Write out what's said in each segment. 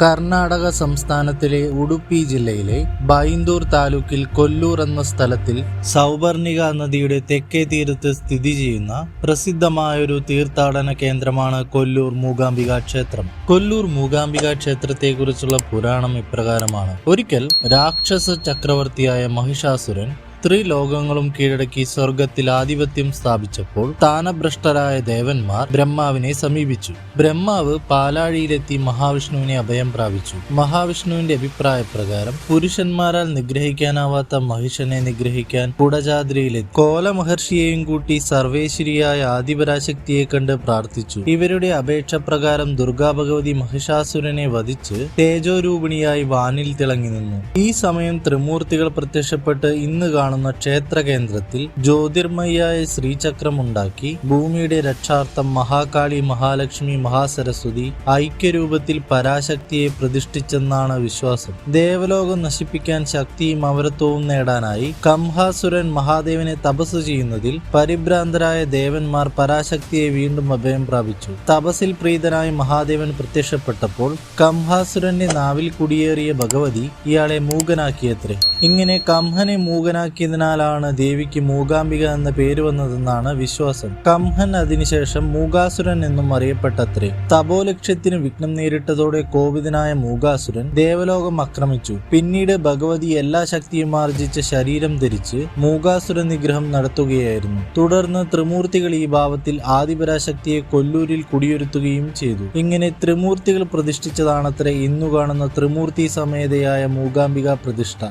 കർണാടക സംസ്ഥാനത്തിലെ ഉടുപ്പി ജില്ലയിലെ ബൈന്ദൂർ താലൂക്കിൽ കൊല്ലൂർ എന്ന സ്ഥലത്തിൽ സൗവർണിക നദിയുടെ തെക്കേ തീരത്ത് സ്ഥിതി ചെയ്യുന്ന പ്രസിദ്ധമായൊരു തീർത്ഥാടന കേന്ദ്രമാണ് കൊല്ലൂർ മൂകാംബിക ക്ഷേത്രം. കൊല്ലൂർ മൂകാംബിക ക്ഷേത്രത്തെക്കുറിച്ചുള്ള പുരാണം ഇപ്രകാരമാണ്. ഒരിക്കൽ രാക്ഷസ ചക്രവർത്തിയായ മഹിഷാസുരൻ ത്രിലോകങ്ങളും കീഴടക്കി സ്വർഗത്തിൽ ആധിപത്യം സ്ഥാപിച്ചപ്പോൾ സ്ഥാനഭ്രഷ്ടരായ ദേവന്മാർ ബ്രഹ്മാവിനെ സമീപിച്ചു. ബ്രഹ്മാവ് പാലാഴിയിലെത്തി മഹാവിഷ്ണുവിനെ അഭയം പ്രാപിച്ചു. മഹാവിഷ്ണുവിന്റെ അഭിപ്രായ പ്രകാരം പുരുഷന്മാരാൽ നിഗ്രഹിക്കാനാവാത്ത മഹിഷനെ നിഗ്രഹിക്കാൻ കുടജാദ്രിയിലെത്തി. കോല മഹർഷിയെയും കൂട്ടി സർവേശ്വരിയായ ആദിപരാശക്തിയെ കണ്ട് പ്രാർത്ഥിച്ചു. ഇവരുടെ അപേക്ഷ പ്രകാരം ദുർഗാ ഭഗവതി മഹിഷാസുരനെ വധിച്ച് തേജോരൂപിണിയായി വാനിൽ തിളങ്ങി നിന്നു. ഈ സമയം ത്രിമൂർത്തികൾ പ്രത്യക്ഷപ്പെട്ട് ഇന്ന് കാണുന്ന. ക്ഷേത്ര കേന്ദ്രത്തിൽ ജ്യോതിർമയായ ശ്രീചക്രമുണ്ടാക്കി ഭൂമിയുടെ രക്ഷാർത്ഥം മഹാകാളി മഹാലക്ഷ്മി മഹാസരസ്വതി ഐക്യരൂപത്തിൽ പരാശക്തിയെ പ്രതിഷ്ഠിച്ചെന്നാണ് വിശ്വാസം. ദേവലോകം നശിപ്പിക്കാൻ ശക്തിയും അമരത്വവും നേടാനായി കംഹാസുരൻ മഹാദേവനെ തപസ് ചെയ്യുന്നതിൽ പരിഭ്രാന്തരായ ദേവന്മാർ പരാശക്തിയെ വീണ്ടും അഭയം പ്രാപിച്ചു. തപസിൽ പ്രീതനായ മഹാദേവൻ പ്രത്യക്ഷപ്പെട്ടപ്പോൾ കംഹാസുരന്റെ നാവിൽ കുടിയേറിയ ഭഗവതി ഇയാളെ മൂകനാക്കിയത്രേ. ഇങ്ങനെ കംഹനെ മൂകനാക്കിയതിനാലാണ് ദേവിക്ക് മൂകാംബിക എന്ന പേര് വന്നതെന്നാണ് വിശ്വാസം. കംഹൻ അതിനുശേഷം മൂകാസുരൻ എന്നും അറിയപ്പെട്ടത്രേ. തപോലക്ഷ്യത്തിന് വിഘ്നം നേരിട്ടതോടെ കോപിതനായ മൂകാസുരൻ ദേവലോകം ആക്രമിച്ചു. പിന്നീട് ഭഗവതി എല്ലാ ശക്തിയും ആർജിച്ച ശരീരം ധരിച്ച് മൂകാസുര നിഗ്രഹം നടത്തുകയായിരുന്നു. തുടർന്ന് ത്രിമൂർത്തികൾ ഈ ഭാവത്തിൽ ആദിപരാശക്തിയെ കൊല്ലൂരിൽ കുടിയിരുത്തുകയും ചെയ്തു. ഇങ്ങനെ ത്രിമൂർത്തികൾ പ്രതിഷ്ഠിച്ചതാണത്രേ ഇന്നു കാണുന്ന ത്രിമൂർത്തി സമേതയായ മൂകാംബിക പ്രതിഷ്ഠ.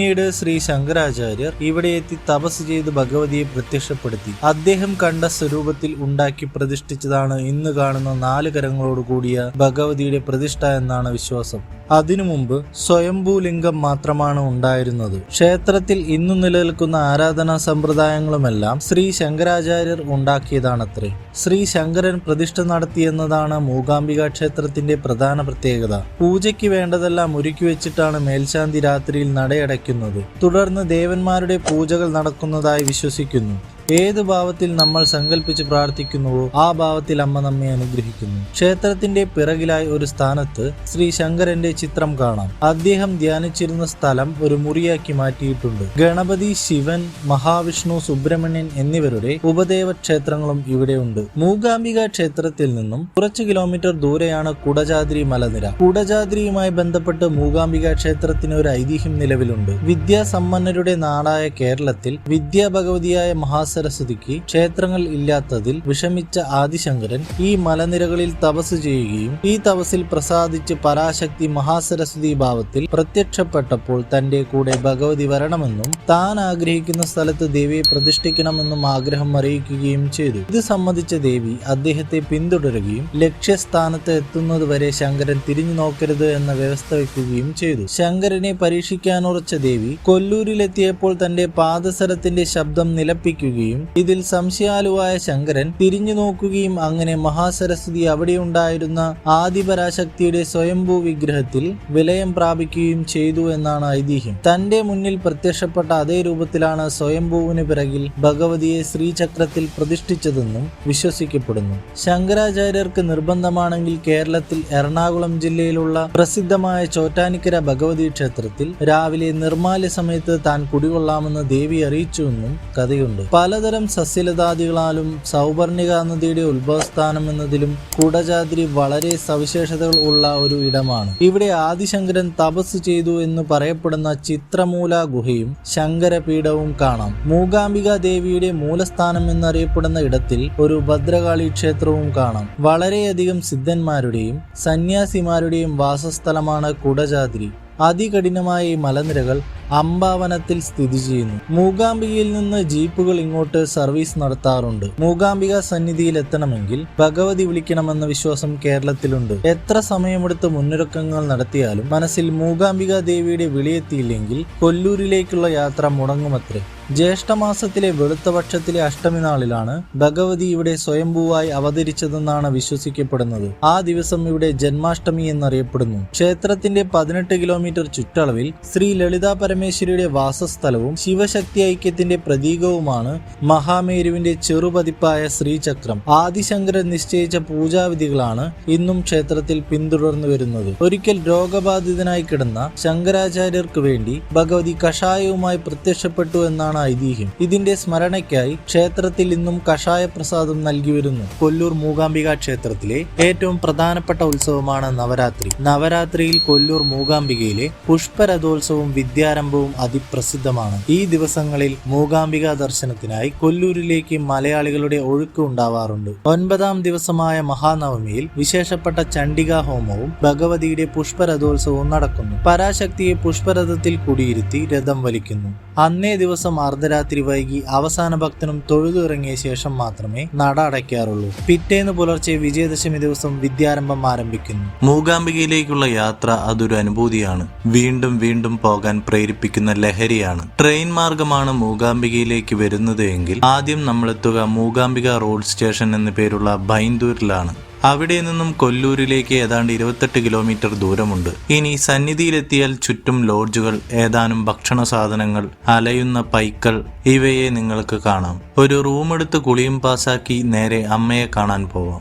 പിന്നീട് ശ്രീ ശങ്കരാചാര്യർ ഇവിടെ എത്തി തപസ് ചെയ്ത് ഭഗവതിയെ പ്രത്യക്ഷപ്പെടുത്തി. അദ്ദേഹം കണ്ട സ്വരൂപത്തിൽ ഉണ്ടാക്കി പ്രതിഷ്ഠിച്ചതാണ് ഇന്ന് കാണുന്ന നാല് കരങ്ങളോട് കൂടിയ ഭഗവതിയുടെ പ്രതിഷ്ഠ എന്നാണ് വിശ്വാസം. അതിനു മുമ്പ് സ്വയംഭൂലിംഗം മാത്രമാണ് ഉണ്ടായിരുന്നത്. ക്ഷേത്രത്തിൽ ഇന്നു നിലനിൽക്കുന്ന ആരാധനാ സമ്പ്രദായങ്ങളുമെല്ലാം ശ്രീ ശങ്കരാചാര്യർ ഉണ്ടാക്കിയതാണത്രേ. ശ്രീ ശങ്കരൻ പ്രതിഷ്ഠ നടത്തിയെന്നതാണ് മൂകാംബിക ക്ഷേത്രത്തിന്റെ പ്രധാന പ്രത്യേകത. പൂജയ്ക്ക് വേണ്ടതെല്ലാം ഒരുക്കി വെച്ചിട്ടാണ് മേൽശാന്തി രാത്രിയിൽ നടയടയ്ക്കുന്നത്. തുടർന്ന് ദേവന്മാരുടെ പൂജകൾ നടക്കുന്നതായി വിശ്വസിക്കുന്നു. ഏത് ഭാവത്തിൽ നമ്മൾ സങ്കല്പിച്ച് പ്രാർത്ഥിക്കുന്നുവോ ആ ഭാവത്തിൽ അമ്മ നമ്മെ അനുഗ്രഹിക്കുന്നു. ക്ഷേത്രത്തിന്റെ പിറകിലായി ഒരു സ്ഥാനത്ത് ശ്രീ ശങ്കരന്റെ ചിത്രം കാണാം. അദ്ദേഹം ധ്യാനിച്ചിരുന്ന സ്ഥലം ഒരു മുറിയാക്കി മാറ്റിയിട്ടുണ്ട്. ഗണപതി ശിവൻ മഹാവിഷ്ണു സുബ്രഹ്മണ്യൻ എന്നിവരുടെ ഉപദേവ ക്ഷേത്രങ്ങളും ഇവിടെയുണ്ട് മൂകാംബിക ക്ഷേത്രത്തിൽ നിന്നും കുറച്ച് കിലോമീറ്റർ ദൂരെയാണ് കുടജാദ്രി മലനിര. കുടജാദ്രിയുമായി ബന്ധപ്പെട്ട് മൂകാംബിക ക്ഷേത്രത്തിന് ഒരു ഐതിഹ്യം നിലവിലുണ്ട്. വിദ്യാസമ്പന്നരുടെ നാടായ കേരളത്തിൽ വിദ്യാഭഗവതിയായ മഹാസരസ്വതിക്ക് ക്ഷേത്രങ്ങൾ ഇല്ലാത്തതിൽ വിഷമിച്ച ആദിശങ്കരൻ ഈ മലനിരകളിൽ തപസ് ചെയ്യുകയും ഈ തപസ്സിൽ പ്രസാദിച്ച് പരാശക്തി മഹാസരസ്വതി ഭാവത്തിൽ പ്രത്യക്ഷപ്പെട്ടപ്പോൾ തന്റെ കൂടെ ഭഗവതി വരണമെന്നും താൻ ആഗ്രഹിക്കുന്ന സ്ഥലത്ത് ദേവിയെ പ്രതിഷ്ഠിക്കണമെന്നും ആഗ്രഹം അറിയിക്കുകയും ചെയ്തു. ഇത് സംബന്ധിച്ച ദേവി അദ്ദേഹത്തെ പിന്തുടരുകയും ലക്ഷ്യസ്ഥാനത്ത് എത്തുന്നതുവരെ ശങ്കരൻ തിരിഞ്ഞു നോക്കരുത് എന്ന വ്യവസ്ഥ വയ്ക്കുകയും ചെയ്തു. ശങ്കരനെ പരീക്ഷിക്കാനുറച്ച ദേവി കൊല്ലൂരിലെത്തിയപ്പോൾ തന്റെ പാദസരത്തിന്റെ ശബ്ദം നിലപ്പിക്കുകയും ഇതിൽ സംശയാലുവായ ശങ്കരൻ തിരിഞ്ഞു നോക്കുകയും അങ്ങനെ മഹാസരസ്വതി അവിടെയുണ്ടായിരുന്ന ആദിപരാശക്തിയുടെ സ്വയംഭൂ വിഗ്രഹത്തിൽ വിലയം പ്രാപിക്കുകയും ചെയ്തു എന്നാണ് ഐതിഹ്യം. തന്റെ മുന്നിൽ പ്രത്യക്ഷപ്പെട്ട അതേ രൂപത്തിലാണ് സ്വയംഭൂവിന് പിറകിൽ ഭഗവതിയെ ശ്രീചക്രത്തിൽ പ്രതിഷ്ഠിച്ചതെന്നും വിശ്വസിക്കപ്പെടുന്നു. ശങ്കരാചാര്യർക്ക് നിർബന്ധമാണെങ്കിൽ കേരളത്തിൽ എറണാകുളം ജില്ലയിലുള്ള പ്രസിദ്ധമായ ചോറ്റാനിക്കര ഭഗവതി ക്ഷേത്രത്തിൽ രാവിലെ നിർമാല്യ സമയത്ത് താൻ കുടികൊള്ളാമെന്ന് ദേവി അറിയിച്ചുവെന്നും കഥയുണ്ട്. പലതരം സസ്യലതാദികളാലും സൗവർണിക നദിയുടെ ഉത്ഭവസ്ഥാനം എന്നതിലും കുടജാദ്രി വളരെ സവിശേഷതകൾ ഉള്ള ഒരു ഇടമാണ്. ഇവിടെ ആദിശങ്കരൻ തപസ് ചെയ്തു എന്ന് പറയപ്പെടുന്ന ചിത്രമൂല ഗുഹയും ശങ്കരപീഠവും കാണാം. മൂകാംബിക ദേവിയുടെ മൂലസ്ഥാനം എന്നറിയപ്പെടുന്ന ഇടത്തിൽ ഒരു ഭദ്രകാളി ക്ഷേത്രവും കാണാം. വളരെയധികം സിദ്ധന്മാരുടെയും സന്യാസിമാരുടെയും വാസസ്ഥലമാണ് കുടജാദ്രി അതികഠിനമായ ഈ മലനിരകൾ അമ്പാവനത്തിൽ സ്ഥിതി ചെയ്യുന്നു. മൂകാംബികയിൽ നിന്ന് ജീപ്പുകൾ ഇങ്ങോട്ട് സർവീസ് നടത്താറുണ്ട്. മൂകാംബിക സന്നിധിയിൽ എത്തണമെങ്കിൽ ഭഗവതി വിളിക്കണമെന്ന വിശ്വാസം കേരളത്തിലുണ്ട്. എത്ര സമയമെടുത്ത് മുന്നൊരുക്കങ്ങൾ നടത്തിയാലും മനസ്സിൽ മൂകാംബിക ദേവിയുടെ വിളിയെത്തിയില്ലെങ്കിൽ കൊല്ലൂരിലേക്കുള്ള യാത്ര മുടങ്ങുമത്രേ. ജ്യേഷ്ഠമാസത്തിലെ വെളുത്ത പക്ഷത്തിലെ അഷ്ടമി നാളിലാണ് ഭഗവതി ഇവിടെ സ്വയംഭൂവായി അവതരിച്ചതെന്നാണ് വിശ്വസിക്കപ്പെടുന്നത്. ആ ദിവസം ഇവിടെ ജന്മാഷ്ടമി എന്നറിയപ്പെടുന്നു. ക്ഷേത്രത്തിന്റെ പതിനെട്ട് കിലോമീറ്റർ ചുറ്റളവിൽ ശ്രീ ലളിതാ പരമേശ്വരിയുടെ വാസസ്ഥലവും ശിവശക്തി ഐക്യത്തിന്റെ പ്രതീകവുമാണ് മഹാമേരുവിന്റെ ചെറുപതിപ്പായ ശ്രീചക്രം. ആദിശങ്കരൻ നിശ്ചയിച്ച പൂജാവിധികളാണ് ഇന്നും ക്ഷേത്രത്തിൽ പിന്തുടർന്നു വരുന്നത്. ഒരിക്കൽ രോഗബാധിതനായി കിടന്ന ശങ്കരാചാര്യർക്ക് വേണ്ടി ഭഗവതി കഷായവുമായി പ്രത്യക്ഷപ്പെട്ടു എന്നാണ് ഐതിഹ്യം. ഇതിന്റെ സ്മരണയ്ക്കായി ക്ഷേത്രത്തിൽ ഇന്നും കഷായ പ്രസാദം നൽകി വരുന്നു. കൊല്ലൂർ മൂകാംബിക ക്ഷേത്രത്തിലെ ഏറ്റവും പ്രധാനപ്പെട്ട ഉത്സവമാണ് നവരാത്രി. നവരാത്രിയിൽ കൊല്ലൂർ മൂകാംബികയിലെ പുഷ്പരഥോത്സവവും വിദ്യാരംഭവും അതിപ്രസിദ്ധമാണ്. ഈ ദിവസങ്ങളിൽ മൂകാംബിക ദർശനത്തിനായി കൊല്ലൂരിലേക്ക് മലയാളികളുടെ ഒഴുക്ക് ഉണ്ടാവാറുണ്ട്. ഒൻപതാം ദിവസമായ മഹാനവമിയിൽ വിശേഷപ്പെട്ട ചണ്ഡികാ ഹോമവും ഭഗവതിയുടെ പുഷ്പരഥോത്സവവും നടക്കുന്നു. പരാശക്തിയെ പുഷ്പരഥത്തിൽ കുടിയിരുത്തി രഥം വലിക്കുന്നു. അന്നേ ദിവസം അർദ്ധരാത്രി വൈകി അവസാന ഭക്തനും തൊഴുതിറങ്ങിയ ശേഷം മാത്രമേ നട അടയ്ക്കാറുള്ളൂ. പിറ്റേന്ന് പുലർച്ചെ വിജയദശമി ദിവസം വിദ്യാരംഭം ആരംഭിക്കുന്നു. മൂകാംബികയിലേക്കുള്ള യാത്ര അതൊരു അനുഭൂതിയാണ്. വീണ്ടും വീണ്ടും പോകാൻ പ്രേരിപ്പിക്കുന്ന ലഹരിയാണ്. ട്രെയിൻ മാർഗമാണ് മൂകാംബികയിലേക്ക് വരുന്നത് എങ്കിൽ ആദ്യം നമ്മളെത്തുക മൂകാംബിക റോഡ് സ്റ്റേഷൻ എന്ന പേരുള്ള ബൈന്ദൂരിലാണ്. അവിടെ നിന്നും കൊല്ലൂരിലേക്ക് ഏതാണ്ട് ഇരുപത്തെട്ട് കിലോമീറ്റർ ദൂരമുണ്ട്. ഇനി സന്നിധിയിലെത്തിയാൽ ചുറ്റും ലോഡ്ജുകൾ ഏതാനും ഭക്ഷണ സാധനങ്ങൾ അലയുന്ന പൈക്കൾ ഇവയെ നിങ്ങൾക്ക് കാണാം. ഒരു റൂമെടുത്ത് കുളിയും പാസാക്കി നേരെ അമ്മയെ കാണാൻ പോവാം.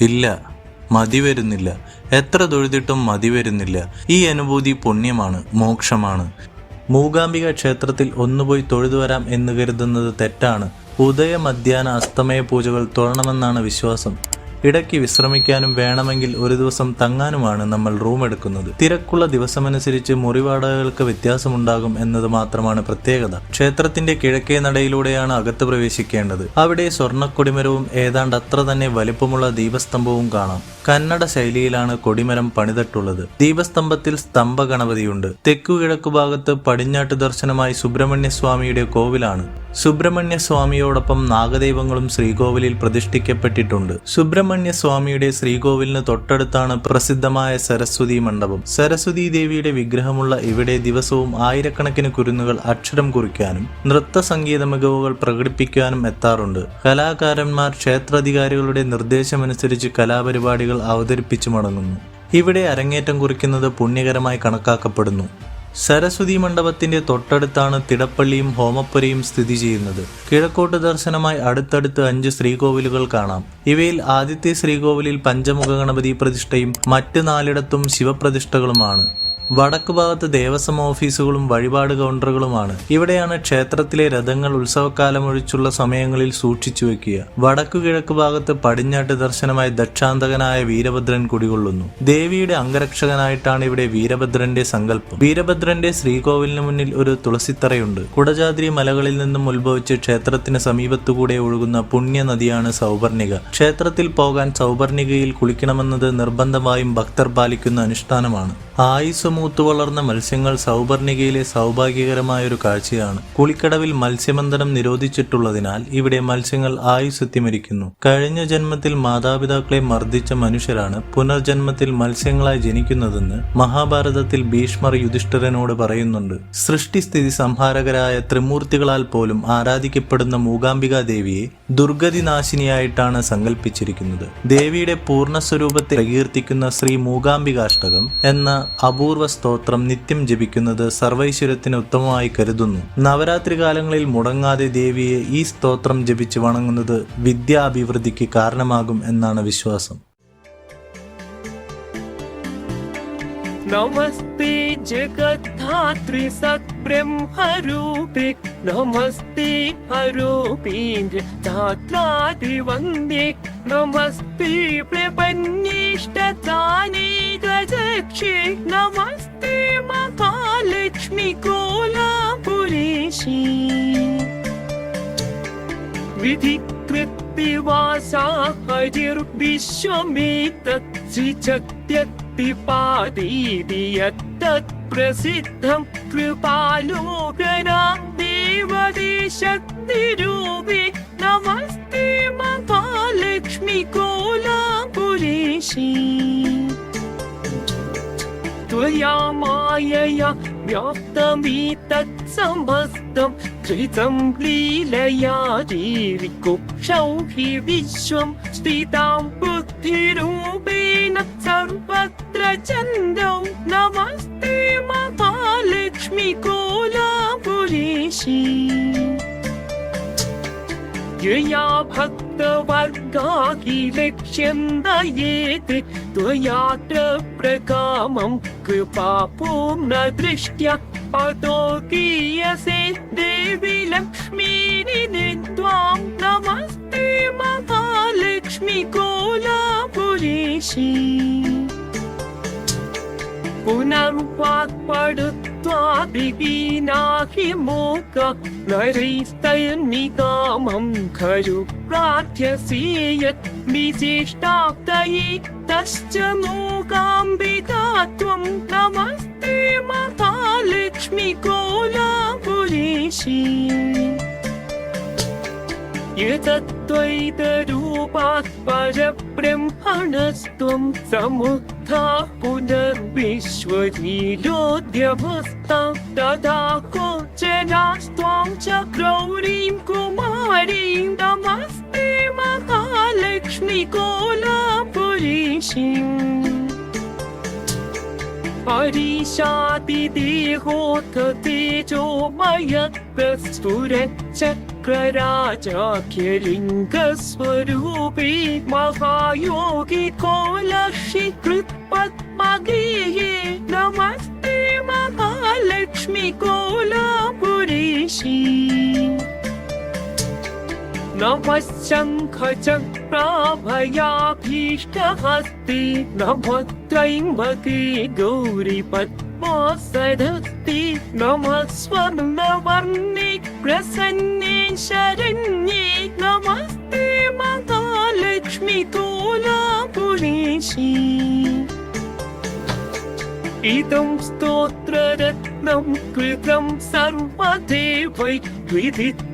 ഇല്ല. മതി വരുന്നില്ല. എത്ര തൊഴുതിട്ടും മതി വരുന്നില്ല. ഈ അനുഭൂതി പുണ്യമാണ് മോക്ഷമാണ്. മൂകാംബിക ക്ഷേത്രത്തിൽ ഒന്നുപോയി തൊഴുതു വരാം എന്ന് കരുതുന്നത് തെറ്റാണ്. ഉദയ മധ്യാന അസ്തമയ പൂജകൾ തൊഴണമെന്നാണ് വിശ്വാസം. ഇടയ്ക്ക് വിശ്രമിക്കാനും വേണമെങ്കിൽ ഒരു ദിവസം തങ്ങാനുമാണ് നമ്മൾ റൂം എടുക്കുന്നത്. തിരക്കുള്ള ദിവസമനുസരിച്ച് മുറിവാടകൾക്ക് വ്യത്യാസമുണ്ടാകും എന്നത് മാത്രമാണ് പ്രത്യേകത. ക്ഷേത്രത്തിന്റെ കിഴക്കേ നടയിലൂടെയാണ് അകത്ത് പ്രവേശിക്കേണ്ടത്. അവിടെ സ്വർണക്കൊടിമരവും ഏതാണ്ട് അത്ര തന്നെ വലിപ്പമുള്ള ദീപസ്തംഭവും കാണാം. കന്നഡ ശൈലിയിലാണ് കൊടിമരം പണിതിട്ടുള്ളത്. ദീപസ്തംഭത്തിൽ സ്തംഭ ഗണപതിയുണ്ട് തെക്കു കിഴക്കു ഭാഗത്ത് പടിഞ്ഞാട്ട് ദർശനമായി സുബ്രഹ്മണ്യസ്വാമിയുടെ കോവിലാണ്. സുബ്രഹ്മണ്യ സ്വാമിയോടൊപ്പം നാഗദൈവങ്ങളും ശ്രീകോവിലിൽ പ്രതിഷ്ഠിക്കപ്പെട്ടിട്ടുണ്ട്. സുബ്രഹ്മണ്യ സ്വാമിയുടെ ശ്രീകോവിലിന് തൊട്ടടുത്താണ് പ്രസിദ്ധമായ സരസ്വതി മണ്ഡപം. സരസ്വതി ദേവിയുടെ വിഗ്രഹമുള്ള ഇവിടെ ദിവസവും ആയിരക്കണക്കിന് കുരുന്നുകൾ അക്ഷരം കുറിക്കാനും നൃത്ത സംഗീത മികവുകൾ പ്രകടിപ്പിക്കാനും എത്താറുണ്ട്. കലാകാരന്മാർ ക്ഷേത്രാധികാരികളുടെ നിർദ്ദേശമനുസരിച്ച് കലാപരിപാടികൾ അവതരിപ്പിച്ചു മടങ്ങുന്നു. ഇവിടെ അരങ്ങേറ്റം കുറിക്കുന്നത് പുണ്യകരമായി കണക്കാക്കപ്പെടുന്നു. സരസ്വതി മണ്ഡപത്തിന്റെ തൊട്ടടുത്താണ് തിടപ്പള്ളിയും ഹോമപ്പുരയും സ്ഥിതി ചെയ്യുന്നത്. കിഴക്കോട്ട് ദർശനമായി അടുത്തടുത്ത് അഞ്ച് ശ്രീകോവിലുകൾ കാണാം. ഇവയിൽ ആദ്യത്തെ ശ്രീകോവിലിൽ പഞ്ചമുഖ ഗണപതി പ്രതിഷ്ഠയും മറ്റ് നാലിടത്തും ശിവപ്രതിഷ്ഠകളുമാണ്. വടക്ക് ഭാഗത്ത് ദേവസ്വം ഓഫീസുകളും വഴിപാട് കൗണ്ടറുകളുമാണ്. ഇവിടെയാണ് ക്ഷേത്രത്തിലെ രഥങ്ങൾ ഉത്സവകാലം ഒഴിച്ചുള്ള സമയങ്ങളിൽ സൂക്ഷിച്ചു വെക്കുക. വടക്കു കിഴക്ക് ഭാഗത്ത് പടിഞ്ഞാട്ട് ദർശനമായി ദക്ഷാന്തകനായ വീരഭദ്രൻ കുടികൊള്ളുന്നു. ദേവിയുടെ അംഗരക്ഷകനായിട്ടാണ് ഇവിടെ വീരഭദ്രന്റെ സങ്കല്പം. വീരഭദ്രന്റെ ശ്രീകോവിലിന് മുന്നിൽ ഒരു തുളസിത്തറയുണ്ട്. കുടജാദ്രി മലകളിൽ നിന്നും ഉത്ഭവിച്ച് ക്ഷേത്രത്തിന് സമീപത്തുകൂടെ ഒഴുകുന്ന പുണ്യനദിയാണ് സൗവർണിക ക്ഷേത്രത്തിൽ പോകാൻ സൗപർണികയിൽ കുളിക്കണമെന്നത് നിർബന്ധമായും ഭക്തർ പാലിക്കുന്ന അനുഷ്ഠാനമാണ്. ആയുസ് മൂത്തു വളർന്ന മത്സ്യങ്ങൾ സൗപർണികയിലെ സൗഭാഗ്യകരമായ ഒരു കാഴ്ചയാണ്. കുളിക്കടവിൽ മത്സ്യബന്ധനം നിരോധിച്ചിട്ടുള്ളതിനാൽ ഇവിടെ മത്സ്യങ്ങൾ ആയുസ് എത്തിമരിക്കുന്നു കഴിഞ്ഞ ജന്മത്തിൽ മാതാപിതാക്കളെ മർദ്ദിച്ച മനുഷ്യരാണ് പുനർജന്മത്തിൽ മത്സ്യങ്ങളായി ജനിക്കുന്നതെന്ന് മഹാഭാരതത്തിൽ ഭീഷ്മർ യുധിഷ്ഠിരനോട് പറയുന്നുണ്ട്. സൃഷ്ടിസ്ഥിതി സംഹാരകരായ ത്രിമൂർത്തികളാൽ പോലും ആരാധിക്കപ്പെടുന്ന മൂകാംബിക ദേവിയെ ദുർഗതിനാശിനിയായിട്ടാണ് സങ്കല്പിച്ചിരിക്കുന്നത് ദേവിയുടെ പൂർണ സ്വരൂപത്തെ പ്രകീർത്തിക്കുന്ന ശ്രീ മൂകാംബികാഷ്ടകം എന്ന അപൂർവ സ്തോത്രം നിത്യം ജപിക്കുന്നത് സർവൈശ്വര്യത്തിന് ഉത്തമമായി കരുതുന്നു നവരാത്രി കാലങ്ങളിൽ മുടങ്ങാതെ ദേവിയെ ഈ സ്തോത്രം ജപിച്ച് വണങ്ങുന്നത് വിദ്യാഭിവൃദ്ധിക്ക് കാരണമാകും എന്നാണ് വിശ്വാസം नमस्ते जगद्धात्री सत्ब्रह्मरूपे नमस्ते अरूपीन्द्र धात्रादिवन्दे नमस्ते प्रपन्निष्टतानि ഗജക്ഷേ നമസ്തേ മഹാലക്ഷ്മി കോലാപുരേശി വിധികൃത്യവാസാഹജൃവിശ്വമേതത്സിചക്തിപാദീതിയത്തത്പ്രസിദ്ധം കൃപാലോകനാം ദേവതീശക്തിരൂപി നമസ്തേ മഹാലക്ഷ്മി കോലാപുരേശി തുലയാമായ വ്യാപ്തമീതത്സമസ്തം ത്രിതം ലീലയാ ജീവിക്കും ഷൗഹി വിശ്വം സ്ഥിതാം ബുദ്ധിരൂപേണ സർവത്ര ചന്ദ്രം നമസ്തേ മഹാലക്ഷ്മി കോലാപുരീശി यया भक्तवर्गाहि लक्ष्यं दयेत् त्वयात्र प्रकामं कृपापूर्णदृष्ट्या अतो गीयसे देवि लक्ष्मीनि त्वां नमस्ते महालक्ष्मि कोलापुरेशी पुनर्वाक्पडुत्वाभिवीनाहि मोक नरैस्तैर्निकामं खलु प्रार्थ्यसे यत् विशिष्टाप्तये तश्च मोकाम्बिका त्वं नमस्ते महालक्ष्मि कोलापुरेशी यत्त्वैतरूपात् समुत्था समुद्धा तदा कोचरास्त्वां च क्रौरीं कुमारीं नमस्ते तमस्ते महालक्ष्मिकोलापुरीषीम् परीषादिदेहोथ तेजोमयप्रस्फुरच्च ശുക്രരാജാഖ്യലിംഗസ്വരൂപി മഹായോഗി കോലക്ഷി കൃത്പത്മഗീയേ നമസ്തേ മഹാലക്ഷ്മി കോലാപുരീശി नमः त्रैम्बके गौरीपद्मासदस्ति नमः स्वर्णवर्णे प्रसन्ने शरण्ये नमस्ते महालक्ष्मि कोलापुरेशी इदं स्तोत्ररत्नं कृतं सर्वदेवै